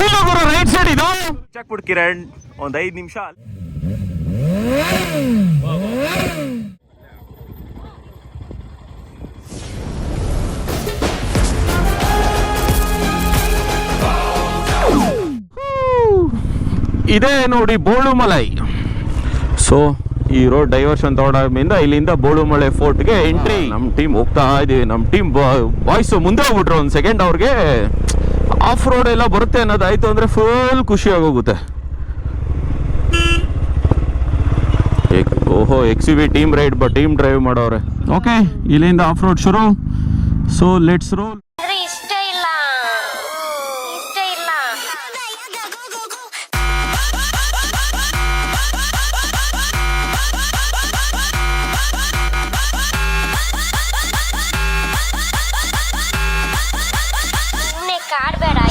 Feel ಗುರು right side ಇದು. ಕಿರಣ್ ಒಂದ್ ಐದ್ ನಿಮಿಷ. ಇದೇ ನೋಡಿ ಬೋಳುಮಲೈ. ಸೊ ಈ ರೋಡ್ ಡೈವರ್ಷನ್ ತಗೊಂಡಿಂದ ಇಲ್ಲಿಂದ ಬೋಳುಮಲೆ ಫೋರ್ಟ್ಗೆ ಎಂಟ್ರಿ ನಮ್ಮ ಟೀಮ್ ಹೋಗ್ತಾ ಇದೀವಿ ನಮ್ಮ ಟೀಮ್ ಬಾಯ್ಸ್ ಮುಂದೆ ಹೋಗ್ಬಿಟ್ರು ಒಂದು ಸೆಕೆಂಡ್ ಅವ್ರಿಗೆ. ಆಫ್ ರೋಡ್ ಎಲ್ಲ ಬರುತ್ತೆ ಅನ್ನೋದು ಅನ್ನೋದಾಯ್ತು ಅಂದ್ರೆ ಫುಲ್ ಖುಷಿ ಆಗೋಗುತ್ತೆ ಓಹೋ X U V team ride ಬ ಟೀಮ್ ಡ್ರೈವ್ ಮಾಡೋರೆ ಓಕೆ ಇಲ್ಲಿಂದ ಆಫ್ ರೋಡ್ ಶುರು. ಸೊ ಲೆಟ್ಸ್ ರೋಲ್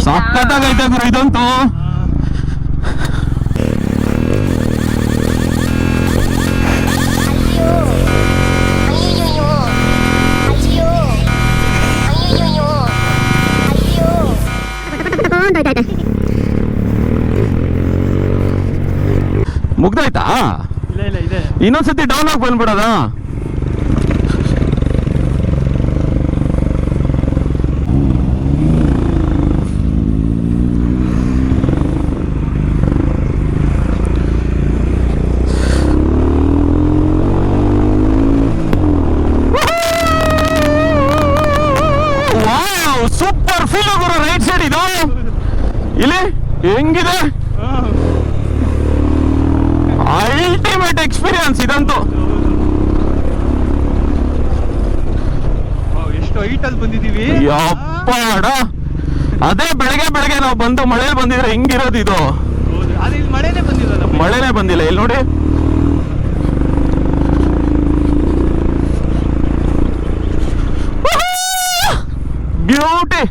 ಸಕ್ಕತ್ತಾಗೈತೆ ಗುರು ಇದಂತೂ. ಮುಗ್ದಾಯ್ತಾ? ಇನ್ನೊಂದ್ಸತಿ ಡೌನ್ ಆಗಿ ಬಂದ್ಬಿಡೋದ ಸೂಪರ್ ಫೀಲ್ ಗುರು ರೈಟ್ ಸೈಡ್ ಇದು ಇಲ್ಲಿ ಹೆಂಗಿದೆ ಅಲ್ಟಿಮೇಟ್ ಎಕ್ಸ್ಪೀರಿಯನ್ಸ್ ಇದಂತೂ ಎಷ್ಟು ಹೈಟ್ ಅಲ್ಲಿ ಬಂದಿದೀವಿ ಯಪ್ಪಾಡ ಅದೇ ಬೆಳಗ್ಗೆ ಬೆಳಗ್ಗೆ ನಾವು ಬಂದು ಮಳೆ ಬಂದಿದ್ರೆ ಹೆಂಗಿರೋದು ಇದು? ಮಳೆನೇ ಬಂದಿಲ್ಲ. ಇಲ್ಲಿ ನೋಡಿ. ಬ್ಯೂಟಿ!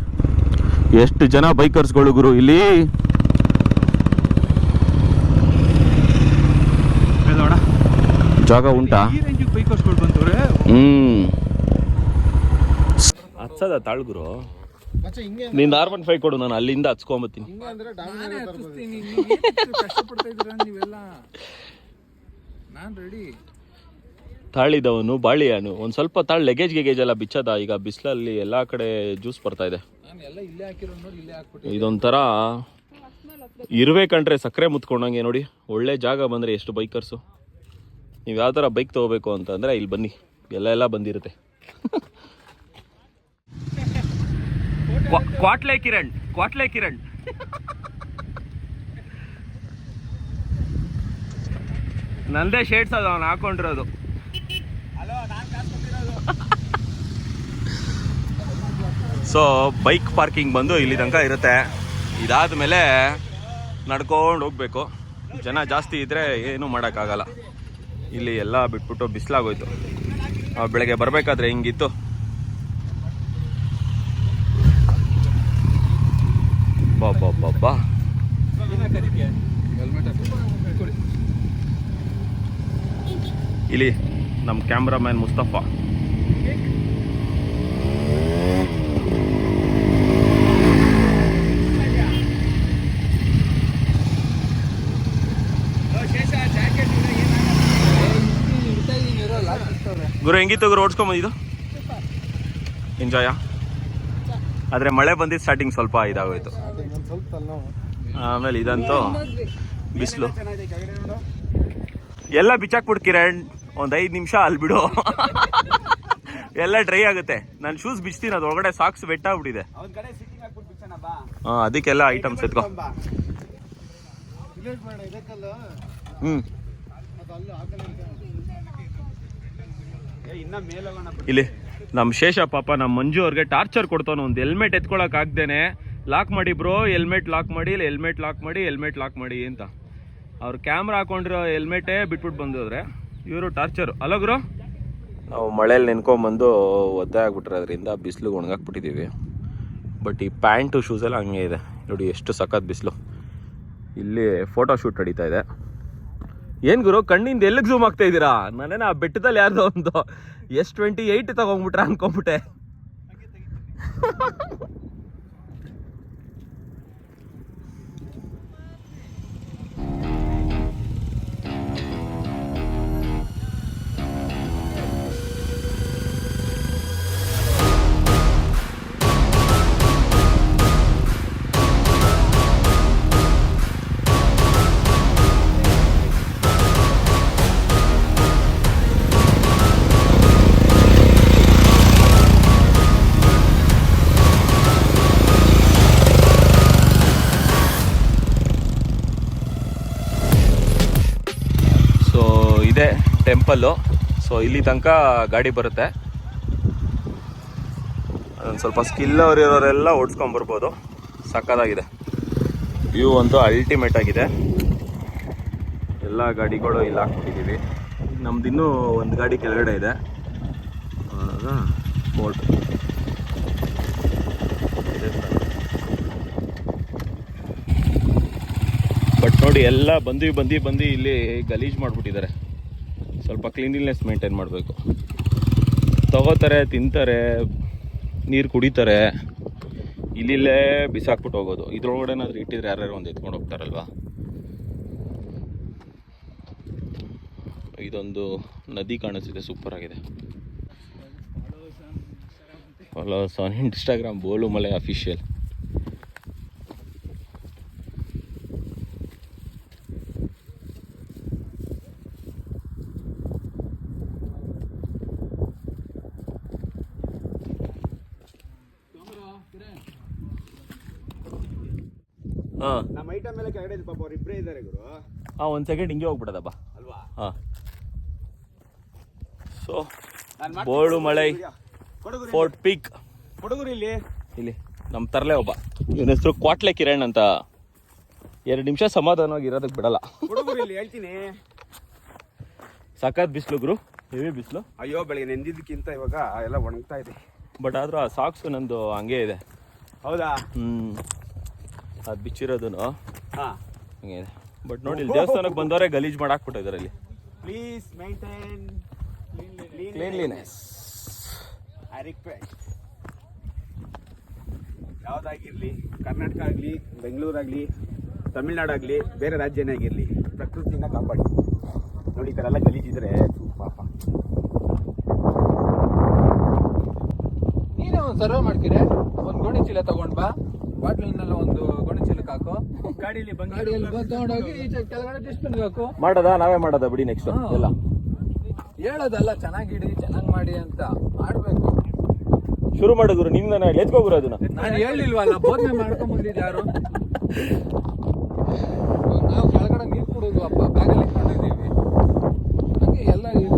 ಎಷ್ಟು ಜನ ಬೈಕರ್ಸ್ಗಳು ಗುರು ಇಲ್ಲಿ? ಜಾಗ ಉಂಟಾ? ಹ್ಮ್. ಹಚ್ಚದ ತಾಳ್ಗುರು ನೀನ್ ಆರ್ ಒನ್ ಫೈವ್ ಕೊಡು ನಾನು ಅಲ್ಲಿಂದ ಹಚ್ಕೊಂಬತ್ತೀನಿ. ಕಷ್ಟಪಡ್ತಾ ಇದ್ದೀರಾ ನೀವೆಲ್ಲ? ನಾನ್ ರೆಡಿ ತಾಳಿದವನು ಬಾಳಿಯಾನು. ಒಂದ್ ಸ್ವಲ್ಪ ತಾಳ್ ಲಗೇಜ್ ಗಿಗೇಜ್ ಎಲ್ಲ ಬಿಚ್ಚದ ಈಗ ಬಿಸಿಲಲ್ಲಿ ಎಲ್ಲಾ ಕಡೆ ಜ್ಯೂಸ್ ಬರ್ತಾ ಇದೆ. ನಾನು ಎಲ್ಲ ಇಲ್ಲೇ ಹಾಕಿರೋ ಇಲ್ಲೇ ಹಾಕ್ಬಿಟ್ಟು ಇದೊಂಥರ ಇರುವೆ ಕಂಡ್ರೆ ಸಕ್ಕರೆ ಮುತ್ಕೊಂಡಂಗೆ ನೋಡಿ. ಒಳ್ಳೆ ಜಾಗ ಬಂದ್ರೆ ಎಷ್ಟು ಬೈಕರ್ಸು ನೀವು ಯಾವ ಥರ ಬೈಕ್ ತಗೋಬೇಕು ಅಂತಂದ್ರೆ ಇಲ್ಲಿ ಬನ್ನಿ. ಎಲ್ಲ ಎಲ್ಲ ಬಂದಿರುತ್ತೆ. ಕ್ವಾಟ್ಲೆ ಕಿರಣ್ ಕ್ವಾಟ್ಲೆ ಕಿರಣ್ ನಂದೇ ಶೇಡ್ಸ್ ಅದು, ಅವ್ನು ಹಾಕೊಂಡಿರೋದು. ಸೊ ಬೈಕ್ ಪಾರ್ಕಿಂಗ್ ಬಂದು ಇಲ್ಲಿ ತನಕ ಇರುತ್ತೆ. ಇದಾದ ಮೇಲೆ ನಡ್ಕೊಂಡು ಹೋಗ್ಬೇಕು. ಜನ ಜಾಸ್ತಿ ಇದ್ದರೆ ಏನೂ ಮಾಡೋಕ್ಕಾಗಲ್ಲ. ಇಲ್ಲಿ ಎಲ್ಲ ಬಿಟ್ಬಿಟ್ಟು ಬಿಸಿಲಾಗೋಯ್ತು. ಬೆಳಗ್ಗೆ ಬರಬೇಕಾದ್ರೆ ಹಿಂಗಿತ್ತು. ಬಾ ಬಾ ಬಾ ಬಾ ಇಲ್ಲಿ ನಮ್ಮ ಕ್ಯಾಮ್ರಾಮ್ಯಾನ್ ಮುಸ್ತಫಾ. ಗುರು, ಹೆಂಗಿತ್ತು ಗುರು ಓಡಿಸ್ಕೊಂಬಂದಿದ್ದು? ಎಂಜಾಯಾ ಆದರೆ ಮಳೆ ಬಂದಿದ್ದು ಸ್ಟಾರ್ಟಿಂಗ್ ಸ್ವಲ್ಪ ಇದಾಗೋಯ್ತು. ಆಮೇಲೆ ಇದಂತೂ ಬಿಸಿಲು. ಎಲ್ಲ ಬಿಚ್ಚಾಕ್ಬಿಡ್ ಕಿರಣ್. ಒಂದು ಐದು ನಿಮಿಷ ಅಲ್ಲಿ ಬಿಡು. ಎಲ್ಲ ಡ್ರೈ ಆಗುತ್ತೆ. ನಾನು ಶೂಸ್ ಬಿಚ್ತೀನಿ ಅದು ಒಳಗಡೆ ಸಾಕ್ಸ್ ಆಗ್ಬಿಟ್ಟಿದೆ ಹಾಂ ಅದಕ್ಕೆಲ್ಲ ಐಟಮ್ಸ್ ಎತ್ಕೋ. ಹ್ಞೂ ಇಲ್ಲಿ ನಮ್ಮ ಶೇಷ ಪಾಪ ನಮ್ಮ ಮಂಜು ಅವ್ರಿಗೆ ಟಾರ್ಚರ್ ಕೊಡ್ತಾನೆ ಒಂದು ಹೆಲ್ಮೆಟ್ ಎತ್ಕೊಳಕ್ ಆಗ್ದೇನೆ. ಲಾಕ್ ಮಾಡಿ ಬ್ರೋ ಹೆಲ್ಮೆಟ್ ಲಾಕ್ ಮಾಡಿ ಇಲ್ಲ ಹೆಲ್ಮೆಟ್ ಲಾಕ್ ಮಾಡಿ ಹೆಲ್ಮೆಟ್ ಲಾಕ್ ಮಾಡಿ ಅಂತ. ಅವ್ರು ಕ್ಯಾಮ್ರಾ ಹಾಕೊಂಡಿರೋ ಹೆಲ್ಮೆಟೇ ಬಿಟ್ಬಿಟ್ಟು ಬಂದಿದ್ರೆ ಇವರು ಟಾರ್ಚರ್ ಅಲೋ ಬ್ರೋ ನಾವು ಮಳೇಲಿ ನೆನ್ಕೊಂಬಂದು ಒದ್ದೆ ಆಗ್ಬಿಟ್ರೆ ಅದರಿಂದ ಬಿಸಿಲು ಒಣಗಾಕ್ಬಿಟ್ಟಿದ್ದೀವಿ ಬಟ್ ಈ ಪ್ಯಾಂಟು ಶೂಸ್ ಎಲ್ಲ ಹಂಗೆ ಇದೆ. ನೋಡಿ ಎಷ್ಟು ಸಖತ್ ಬಿಸಿಲು. ಇಲ್ಲಿ ಫೋಟೋ ಶೂಟ್ ನಡೀತಾ ಇದೆ. ಏನು ಗುರು ಕಣ್ಣಿಂದ ಎಲ್ಲಿಗೆ ಝೂಮ್ ಆಗ್ತಾ ಇದ್ದೀರಾ? ನಾನೇನ ಆ ಬೆಟ್ಟದಲ್ಲಿ ಯಾರ್ದೋ ಒಂದು ಎಸ್ ಟ್ವೆಂಟಿ ಏಯ್ಟ್ ತಗೊಂಡ್ಬಿಟ್ರೆ ಅನ್ಕೊಂಬಿಟ್ಟೆ ಸೊ ಇಲ್ಲಿ ತನಕ ಗಾಡಿ ಬರುತ್ತೆ. ಅದೊಂದು ಸ್ವಲ್ಪ ಸ್ಕಿಲ್ ಅವ್ರು ಇರೋರೆಲ್ಲ ಓಡಿಸ್ಕೊಂಬರ್ಬೋದು. ಸಕ್ಕದಾಗಿದೆ ವ್ಯೂ ಒಂದು ಅಲ್ಟಿಮೇಟ್ ಆಗಿದೆ. ಎಲ್ಲ ಗಾಡಿಗಳು ಇಲ್ಲಿ ಹಾಕ್ಬಿಟ್ಟಿದ್ದೀವಿ ನಮ್ದಿನ್ನೂ ಒಂದು ಗಾಡಿ ಕೆಳಗಡೆ ಇದೆ. ಫೋರ್ಟ್ ಬಟ್ ನೋಡಿ, ಎಲ್ಲ ಬಂದು ಬಂದು ಬಂದು ಇಲ್ಲಿ ಗಲೀಜು ಮಾಡಿಬಿಟ್ಟಿದ್ದಾರೆ. ಸ್ವಲ್ಪ ಕ್ಲೀನಿನೆಸ್ ಮೇಂಟೈನ್ ಮಾಡಬೇಕು. ತಗೋತಾರೆ, ತಿಂತಾರೆ, ನೀರು ಕುಡಿತಾರೆ, ಇಲ್ಲಿಲ್ಲೇ ಬಿಸಾಕ್ಬಿಟ್ಟು ಹೋಗೋದು. ಇದ್ರೊಳಗಡೆ ಏನಾದರೂ ಇಟ್ಟಿದ್ರೆ ಯಾರ್ಯಾರು ಒಂದು ಎತ್ಕೊಂಡು ಹೋಗ್ತಾರಲ್ವಾ? ಇದೊಂದು ನದಿ ಕಾಣಿಸ್ತಿದೆ ಸೂಪರ್ ಆಗಿದೆ. ಫಾಲೋಸ್ ಆನ್ ಇನ್ಸ್ಟಾಗ್ರಾಮ್ ಬೋಲು ಮಲೆ ಅಫಿಷಿಯಲ್ ಹಾಂ ನಮ್ಮ ಐಟಮ್ ಮೇಲೆ ಕೆಳಗಡೆ ಇದೆ ಪಾಪ ಅವ್ರು ಇಬ್ಬರೇ ಇದ್ದಾರೆ ಗುರು. ಹಾಂ ಒಂದು ಸೆಕೆಂಡ್ ಹಿಂಗೆ ಹೋಗ್ಬಿಡದಪ್ಪ ಅಲ್ವಾ? ಹಾಂ. ಸೊ. ಬೋಳು ಮಳೆ ಕೊಡಗುರು ಫೋರ್ಟ್ ಪೀಕ್ ಕೊಡಗುರು ಇಲ್ಲಿ. ಇಲ್ಲಿ ನಮ್ಮ ತರಲೆ ಒಬ್ಬ. ಇವನ ಹೆಸರು ಕ್ವಾಟ್ಲೆ ಕಿರಣ್ ಅಂತ. ಎರಡು ನಿಮಿಷ ಸಮಾಧಾನವಾಗಿ ಇರೋದಕ್ಕೆ ಬಿಡಲ್ಲ. ಕೊಡಗುರು ಇಲ್ಲಿ ಹೇಳ್ತೀನಿ. ಸಖತ್ ಬಿಸಿಲು ಗುರು ಹೆವಿ ಬಿಸಿಲು. ಅಯ್ಯೋ ಬೆಳಿಗ್ಗೆ ನೆಂದಿದ್ದಕ್ಕಿಂತ ಇವಾಗ ಎಲ್ಲ ಒಣಗ್ತಾ ಇದೆ. ಬಟ್ ಆದ್ರೂ ಆ ಸಾಕ್ಸು ನಂದು ಹಂಗೆ ಇದೆ. ಹೌದಾ? ಹ್ಞೂ ಅದು ಬಿಚ್ಚಿರೋದು ಹಾ. ಹಂಗೆ ಬಟ್ ನೋಡಿ ಇಲ್ಲಿ ದೇವಸ್ಥಾನಕ್ಕೆ ಬಂದವರೇ ಗಲೀಜ್ ಮಾಡಾಕ್ಬಿಟ್ಟಿದ್ದಾರೆ ಇಲ್ಲಿ please maintain cleanliness I request ಯಾವುದಾಗಿರಲಿ Karnataka ಆಗಲಿ ಬೆಂಗಳೂರಾಗಲಿ ತಮಿಳ್ನಾಡಾಗಲಿ ಬೇರೆ ರಾಜ್ಯನೇ ಆಗಿರಲಿ ಪ್ರಕೃತಿನ ಕಾಪಾಡಿ. ನೋಡಿ ಈ ಥರ ಎಲ್ಲ ಗಲೀಜಿದ್ರೆ ಪಾಪ. ನೀನೇ ಒಂದು ಸರ್ವೆ ಮಾಡ್ತೀರಾ? ಒಂದು ಗೋಣಿ ಚೀಲ ತಗೊಂಡ್ ಬಾ. ಬಾಟ್ಲಿನೆಲ್ಲ ಒಂದು ಗೋಣಿ ಚೀಲಕ್ಕೆ ಹಾಕು. ಗಾಡಿಯಲ್ಲಿ ಗಾಡಿಯಲ್ಲಿ ಬಂದು ತಗೊಂಡೋಗಿ ಈಚೆ ಕೆಳಗಡೆ ಡಸ್ಟ್ಬಿನ್ಗೆ ಹಾಕು ಮಾಡದ? ನಾವೇ ಮಾಡದ? ಬಿಡಿ ನೆಕ್ಸ್ಟ್ ಹಾ. ಎಲ್ಲ. ಹೇಳೋದಲ್ಲ ಚೆನ್ನಾಗಿಡಿ ಚೆನ್ನಾಗಿ ಮಾಡಿ ಅಂತ ಮಾಡ್ಬೇಕು ಶುರು ಮಾಡು ಗುರು ನಿನ್ನ ಎತ್ಕೋ ಗುರು ಅದನ್ನ. ನಾನು ಹೇಳಿಲ್ವಲ್ಲ ಬೋಧನೆ ಮಾಡ್ಕೊಂಡ್ ಬಂದಿದ್ದು ಯಾರು? ನಾವು ಕೆಳಗಡೆ ನೀರು ಕುಡಿದ್ವಪ್ಪ ಬ್ಯಾಗಲ್ಲಿ ಇಟ್ಕೊಂಡಿದ್ದೀವಿ. ಹಂಗೆ ಎಲ್ಲ ಇಡಿ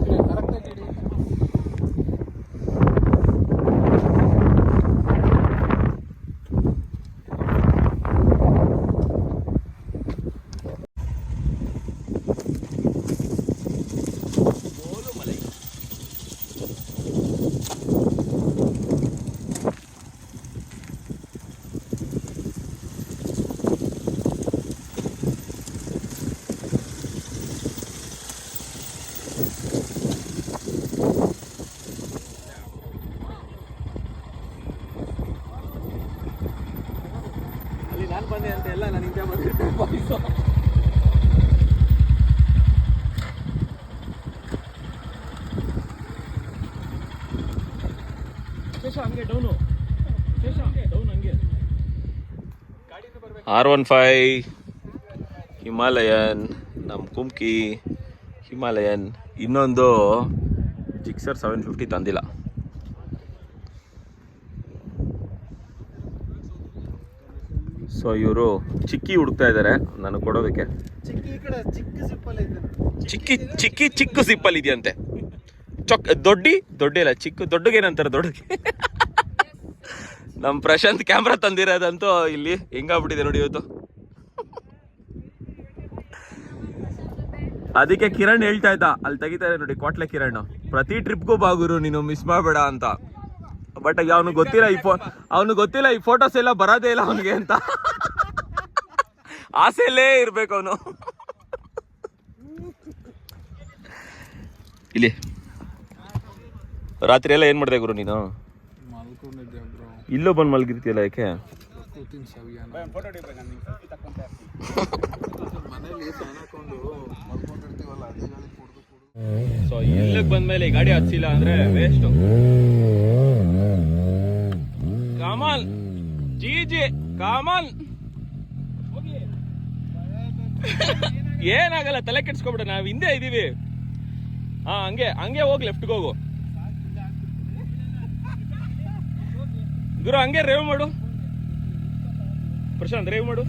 ಅಲ್ಲಿ ನಾನು ಬಂದೆ ಅಂತ ಎಲ್ಲ ನಾನು ಹಿಂದೆ ಬಂದಿರ್ತೀನಿ boys R one five Himalayan ನಮ್ಮ ಕುಮ್ಕಿ ಹಿಮಾಲಯನ್. ಇನ್ನೊಂದು ಜಿಕ್ಸರ್ ಸೆವೆನ್ ಫಿಫ್ಟಿ ತಂದಿಲ್ಲ. ಸೊ ಇವರು ಚಿಕ್ಕಿ ಹುಡುಕ್ತಾ ಇದ್ದಾರೆ ನನಗೆ ಕೊಡೋದಕ್ಕೆ. ಚಿಕ್ಕಿ ಚಿಕ್ಕಿ ಚಿಕ್ಕ ಸಿಪ್ಪಲ್ ಇದೆಯಂತೆ ಚೊಕ್, ದೊಡ್ಡಿ? ದೊಡ್ಡ ಇಲ್ಲ ಚಿಕ್ಕ ದೊಡ್ಡಗೇನಂತಾರೆ ದೊಡ್ಡಗೆ? ನಮ್ಮ ಪ್ರಶಾಂತ್ ಕ್ಯಾಮ್ರಾ ತಂದಿರೋದಂತೂ ಇಲ್ಲಿ ಹೆಂಗಾಗ್ಬಿಟ್ಟಿದೆ ನೋಡಿ ಇವತ್ತು. ಅದಕ್ಕೆ ಕಿರಣ್ ಹೇಳ್ತಾ ಇದ್ದ, ಅಲ್ಲಿ ತೆಗಿತಾರೆ ನೋಡಿ ಕೋಟ್ಲೆ ಕಿರಣ್. ಪ್ರತಿ ಟ್ರಿಪ್ಗೂ ಬಾಗುರು, ನೀನು ಮಿಸ್ ಮಾಡಬೇಡ ಅಂತ. ಬಟ್ ಅವನು ಗೊತ್ತಿಲ್ಲ ಈ ಫೋ ಅವನು ಗೊತ್ತಿಲ್ಲ ಈ ಫೋಟೋಸ್ ಎಲ್ಲ ಬರೋದೇ ಇಲ್ಲ ಅವನಿಗೆ ಅಂತ. ಆಸೆಯಲ್ಲೇ ಇರ್ಬೇಕು ಅವನು. ಇಲ್ಲಿ. ರಾತ್ರಿ ಎಲ್ಲ ಏನ್ ಮಾಡಿದೆ ಗುರು ನೀನು? ಮಲ್ಕೊಂಡಿದ್ದೆ ಬ್ರೋ. ಇಲ್ಲೂ ಬಂದು ಮಲಗಿರ್ತೀಯಲ್ಲ ಯಾಕೆ? ಕೂತಿನ ಸವಿಯಾನ ಮನೇಲಿ ಫ್ಯಾನ್ ಹಾಕೊಂಡು ಮಲ್ಕೊಂಡಿರ್ತೀವಲ್ಲ ಅದೇ ಗಾಳಿ ಕುಡ್ದು ಕುಡ್ದು. ಸೊ ಇಲ್ಲಿಗೆ ಬಂದ್ಮೇಲೆ ಈ ಗಾಡಿ ಹಚ್ಚಿಲ್ಲ ಅಂದ್ರೆ ವೇಸ್ಟ್ ಕಾಮನ್ ಜಿ ಜಿ ಕಾಮಲ್. ಏನಾಗಲ್ಲ ತಲೆ ಕೆಡ್ಸ್ಕೊಬಿಡ ನಾವ್ ಹಿಂದೆ ಇದೀವಿ. ಹಾ ಹಂಗೆ ಹಂಗೆ ಹೋಗಿ ಲೆಫ್ಟ್ಗೆ ಹೋಗು. ಗುರು, ಹಂಗೆ ರೇವ್ ಮಾಡು. ಪ್ರಶಾಂತ್ ರೇವ್ ಮಾಡು.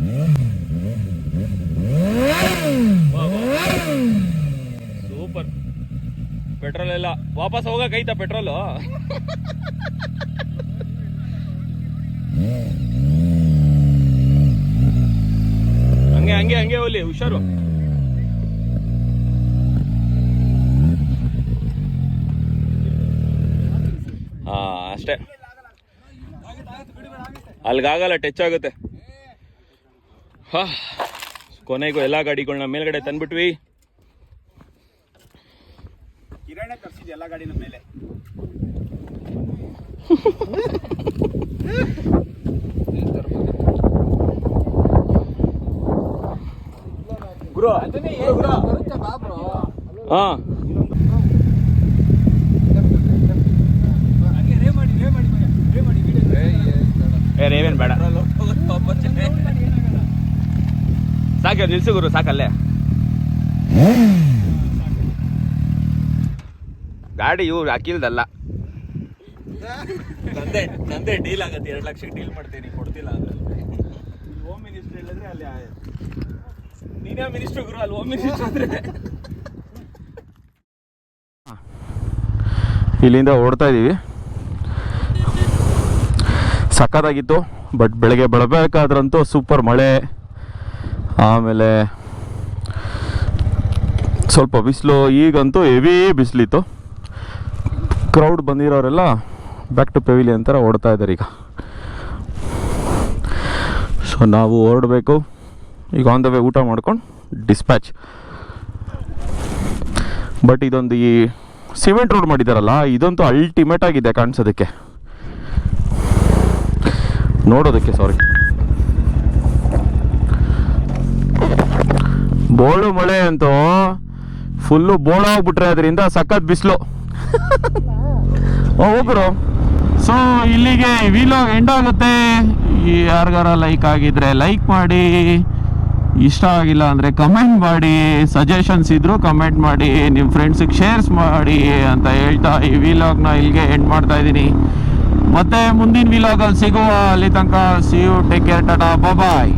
ಸೂಪರ್. ಪೆಟ್ರೋಲ್ ಎಲ್ಲ ವಾಪಸ್ ಹೋಗಕ್ಕೈತಾ ಪೆಟ್ರೋಲು? ಹಂಗೆ ಹಂಗೆ ಹಂಗೆ ಹೋಗ್ಲಿ, ಹುಷಾರು. ಹಾ, ಅಷ್ಟೇ. ಅಲ್ಗಾಗಲ್ಲ ಟಚ್ ಆಗುತ್ತೆ. ಹಾ. ಕೊನೆಗೂ ಎಲ್ಲ ಗಾಡಿಗಳನ್ನ ಮೇಲ್ಗಡೆ ತಂದ್ಬಿಟ್ವಿ. ಎಲ್ಲ ಗಾಡಿನ ಮೇಲೆ? ಗುರು. ಹಾ. ಸಾಕೆ ನಿಲ್ಸು ಗುರು ಸಾಕಲ್ಲೇ. ಗಾಡಿ ಇವ್ರು ಹಾಕಿಲ್ದಲ್ಲ. ನಂದೇ ನಂದೇ ಡೀಲ್ ಆಗತ್ತೆ ಎರಡು ಲಕ್ಷಕ್ಕೆ ಡೀಲ್ ಮಾಡ್ತೀನಿ ಕೊಡ್ತಿಲ್ಲ ಅಂದ್ರೆ. ಹೋಮ್ ಮಿನಿಸ್ಟರ್ ಹೇಳಿದ್ರೆ ಅಲ್ಲಿ ನೀನೇ ಮಿನಿಸ್ಟರ್ ಗುರು ಅಲ್ಲಿ ಹೋಮ್ ಮಿನಿಸ್ಟರ್ ಅಂದ್ರೆ ಇಲ್ಲಿಂದ ಓಡ್ತಾ ಇದ್ದೀವಿ ಸಕ್ಕತ್ತಾಗಿತ್ತು ಬಟ್ ಬೆಳಗ್ಗೆ ಬೆಳಬೇಕಾದ್ರಂತೂ ಸೂಪರ್ ಮಳೆ. ಆಮೇಲೆ ಸ್ವಲ್ಪ ಬಿಸಿಲು, ಈಗಂತೂ ಹೆವಿ ಬಿಸಿಲಿತ್ತು. ಕ್ರೌಡ್ ಬಂದಿರೋರೆಲ್ಲ ಬ್ಯಾಕ್ ಟು ಪೆವಿಲಿಯನ್ ಅಂತಾರೆ ಓಡ್ತಾ ಇದ್ದಾರೆ ಈಗ. ಸೊ ನಾವು ಹೊರಡಬೇಕು. ಈಗ ಆನ್ ದ ವೇ ಊಟ ಮಾಡ್ಕೊಂಡು ಡಿಸ್ಪ್ಯಾಚ್ ಬಟ್ ಇದೊಂದು ಈ ಸಿಮೆಂಟ್ ರೋಡ್ ಮಾಡಿದ್ದಾರಲ್ಲ ಇದಂತೂ ಅಲ್ಟಿಮೇಟ್ ಆಗಿದೆ ಕಾಣಿಸೋದಕ್ಕೆ. ನೋಡೋದಕ್ಕೆ ಸಾರಿ ಬೋಳು ಮಳೆ ಅಂತೂ ಫುಲ್ಲು ಬೋಳಾಗ್ಬಿಟ್ರೆ ಅದರಿಂದ ಸಖತ್ ಬಿಸಿಲು. ಹೋಗ್ರು ಸೊ ಇಲ್ಲಿಗೆ ವಿಲಾಗ್ ಎಂಡ್ ಆಗುತ್ತೆ. ಯಾರಿಗಾರ ಲೈಕ್ ಆಗಿದ್ರೆ ಲೈಕ್ ಮಾಡಿ. ಇಷ್ಟ ಆಗಿಲ್ಲ ಅಂದರೆ ಕಮೆಂಟ್ ಮಾಡಿ. ಸಜೆಷನ್ಸ್ ಇದ್ದರೂ ಕಮೆಂಟ್ ಮಾಡಿ. ನಿಮ್ಮ ಫ್ರೆಂಡ್ಸಿಗೆ ಶೇರ್ಸ್ ಮಾಡಿ ಅಂತ ಹೇಳ್ತಾ ಈ ವಿಲಾಗ್ನ ಇಲ್ಲಿಗೆ ಎಂಡ್ ಮಾಡ್ತಾ ಇದ್ದೀನಿ. ಮತ್ತೆ ಮುಂದಿನ ವಿಲಾಗಲ್ಲಿ ಸಿಗುವ ಅಲ್ಲಿ ತನಕ see you take care tata bye